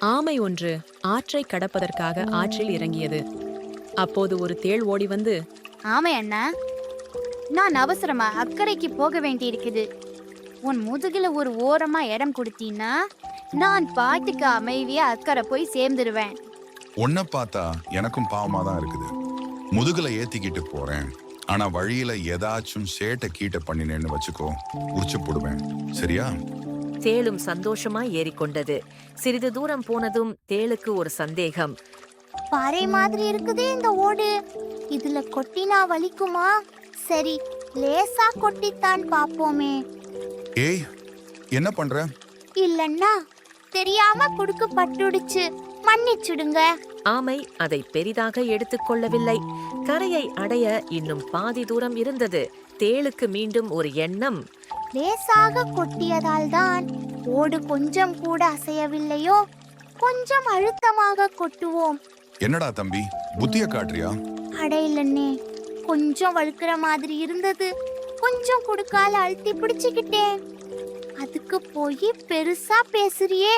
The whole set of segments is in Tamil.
ஆமை ஒன்று ஆற்றை கடப்பதற்காக ஆற்றில் இறங்கியது. அப்போது ஒரு தேள் ஓடி வந்து ஆமை அண்ணா நான் அவசரமா அக்கறைக்கு போக வேண்டியிருக்குது. உன் முதுகுல ஒரு ஓரமா இடம் கொடுத்தீன்னா நான் பாட்டுக்கு அமைதியா அக்கறை போய் சேர்ந்துருவேன். உன்னை பார்த்தா எனக்கும் பாவமா தான் இருக்குது. முதுகுல ஏத்திக்கிட்டு போறேன். ஆனா வழியில ஏதாச்சும் சேட்டை கீட்ட பண்ணினேன்னு வச்சுக்கோ உரிச்சு போடுவேன். சரியா? தேளும் சந்தோஷமாய் ஏறிக்கொண்டது. சிறிது தூரம் போனதும் தேளுக்கு ஒரு சந்தேகம். பாறை மாதிரி இருக்குதே இந்த ஓடு. இதுல கொட்டினா வலிக்குமா? சரி லேசா கொட்டித்தான் பாப்போமே ஏய் என்ன பண்ற? இல்லன்னா தெரியாம குடுக்கு பட்டுடுச்சு. மன்னிச்சுடுங்க. ஆமை அதை பெரிதாக எடுத்துக்கொள்ளவில்லை கரையை அடைய இன்னும் பாதி தூரம் இருந்தது. தேளுக்கு மீண்டும் ஒரு எண்ணம். லேசாக கொட்டியதால் தான் ஓடு கொஞ்சம் கூட அசையவில்லையோ? கொஞ்சம் அழுத்தமாக கொட்டுவோம். என்னடா தம்பி? புத்திய காட்டுறியா? அடையிலன்னே கொஞ்சம் வழுக்கிற மாதிரி இருந்தது. கொஞ்சம் குடுக்கால அழுத்தி பிடிச்சுக்கிட்டேன். அதுக்கு போய் பெருசா பேசுறியே.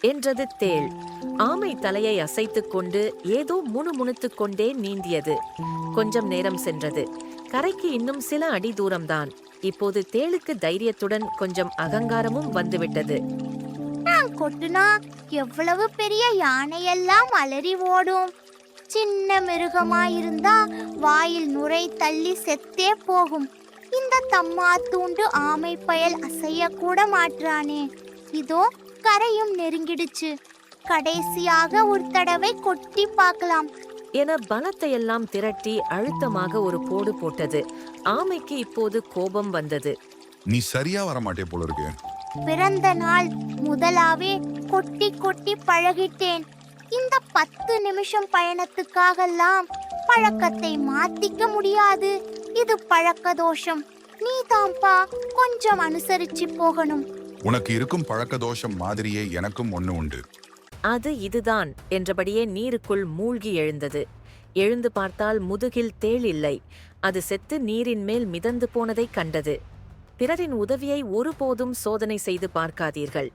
என்றது தேள். ஆமை தலையை அசைத்துக் கொண்டு ஏதோ முணுமுணுத்துக் கொண்டே நீந்தியது. கொஞ்சம் நேரம் சென்றது. கரைக்கு இன்னும் சில அடி தூரம்தான். இப்போது தேளுக்கு தைரியத்துடன் கொஞ்சம் அகங்காரமும் வந்துவிட்டது. நான் கொட்டுனா எவ்வளவு பெரிய யானையெல்லாம் அலறி ஓடும். சின்ன மிருகமா இருந்தா வாயில் நுரை தள்ளி செத்தே போகும். இந்த தம்மா தூண்டு ஆமை பயல் அசைய கூட மாற்றானே இதோ கரையும் நெருங்கிடுச்சு. கடைசியாக ஒரு தடவை கொட்டி பார்க்கலாம். என பலத்தையெல்லாம் திரட்டி அழுத்தமாக ஒரு போடு போட்டது. ஆமைக்கு இப்போது கோபம் வந்தது. நீ சரியா வர மாட்டே போல இருக்கு பிறந்த நாள் முதலாவே கொட்டி கொட்டி பழகிட்டேன். இந்த பத்து நிமிஷம் பயணத்துக்காகலாம் பழக்கத்தை மாத்திக்க முடியாது. இது பழக்க தோஷம் நீ தான்ப்பா கொஞ்சம் அனுசரிச்சு போகணும். உனக்கு இருக்கும் பழக்க தோஷம் மாதிரியே எனக்கும் ஒண்ணு உண்டு. அது இதுதான் என்றபடியே நீருக்குள் மூழ்கி எழுந்தது. எழுந்து பார்த்தால் முதுகில் தேள் இல்லை. அது செத்து நீரின் மேல் மிதந்து போனதைக் கண்டது. பிறரின் உதவியை ஒருபோதும் சோதனை செய்து பார்க்காதீர்கள்.